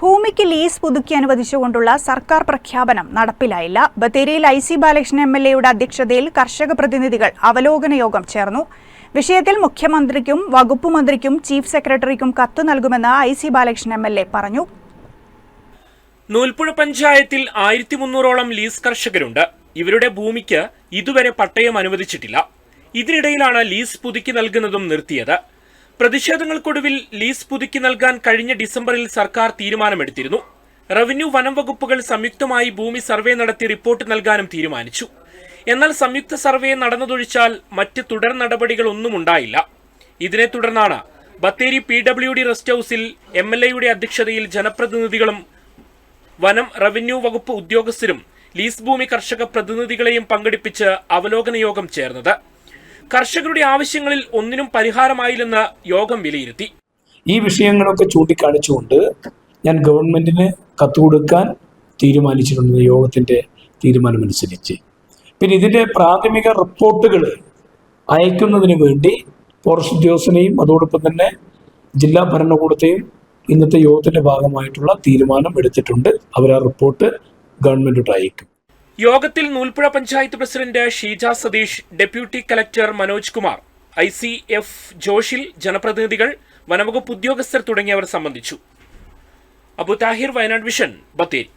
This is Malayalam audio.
ഭൂമിക്ക് ലീസ് പുതുക്കി അനുവദിച്ചുകൊണ്ടുള്ള സർക്കാർ പ്രഖ്യാപനം നടപ്പിലായില്ല. ബത്തേരിയിൽ I C Balakrishnan M L എയുടെ അധ്യക്ഷതയിൽ കർഷക പ്രതിനിധികൾ അവലോകന യോഗം ചേർന്നു. വിഷയത്തിൽ മുഖ്യമന്ത്രിക്കും വകുപ്പ് മന്ത്രിക്കും ചീഫ് സെക്രട്ടറിക്കും കത്ത് നൽകുമെന്ന് I C Balakrishnan M L A പറഞ്ഞു. നൂൽപ്പുഴ പഞ്ചായത്തിൽ ആയിരത്തി മുന്നൂറോളം ലീസ് കർഷകരുണ്ട്. ഇവരുടെ ഭൂമിക്ക് ഇതുവരെ പട്ടയം അനുവദിച്ചിട്ടില്ല. ഇതിനിടയിലാണ് ലീസ് പുതുക്കി നൽകുന്നതും നിർത്തിയത്. പ്രതിഷേധങ്ങൾക്കൊടുവിൽ ലീസ് പുതുക്കി നൽകാൻ കഴിഞ്ഞ ഡിസംബറിൽ സർക്കാർ തീരുമാനമെടുത്തിരുന്നു. റവന്യൂ വനം വകുപ്പുകൾ സംയുക്തമായി ഭൂമി സർവേ നടത്തി റിപ്പോർട്ട് നൽകാനും തീരുമാനിച്ചു. എന്നാൽ സംയുക്ത സർവേ നടന്നതൊഴിച്ചാൽ മറ്റ് തുടർ നടപടികളൊന്നും ഉണ്ടായില്ല. ഇതിനെ തുടർന്നാണ് Bathery P W D rest ഹൌസിൽ എം എൽ എയുടെ അധ്യക്ഷതയിൽ ജനപ്രതിനിധികളും വനം റവന്യൂ വകുപ്പ് ഉദ്യോഗസ്ഥരും ലീസ് ഭൂമി കർഷക പ്രതിനിധികളെയും പങ്കെടുപ്പിച്ച് അവലോകന യോഗം ചേർന്നത്. കർഷകരുടെ ആവശ്യങ്ങളിൽ ഒന്നിനും പരിഹാരമായില്ലെന്ന് യോഗം വിലയിരുത്തി. ഈ വിഷയങ്ങളൊക്കെ ചൂണ്ടിക്കാണിച്ചുകൊണ്ട് ഞാൻ ഗവൺമെന്റിന് കത്ത് കൊടുക്കാൻ തീരുമാനിച്ചിട്ടുണ്ട് യോഗത്തിന്റെ തീരുമാനമനുസരിച്ച്. പിന്നെ ഇതിന്റെ പ്രാഥമിക റിപ്പോർട്ടുകൾ അയക്കുന്നതിന് വേണ്ടി ഫോറസ്റ്റ് ഉദ്യോഗസ്ഥനെയും അതോടൊപ്പം തന്നെ ജില്ലാ ഭരണകൂടത്തെയും ഇന്നത്തെ യോഗത്തിന്റെ ഭാഗമായിട്ടുള്ള തീരുമാനം എടുത്തിട്ടുണ്ട്. അവർ ആ റിപ്പോർട്ട് ഗവൺമെന്റിട്ട് അയക്കും. യോഗത്തിൽ Noolpuzha panchayat president Sheeja Satheesh deputy collector Manoj Kumar I C F Joshil ജനപ്രതിനിധികൾ വനവകുപ്പ് ഉദ്യോഗസ്ഥർ തുടങ്ങിയവർ സംബന്ധിച്ചു. അബു താഹിർ വയനാട് വിഷൻ ബത്തേരി.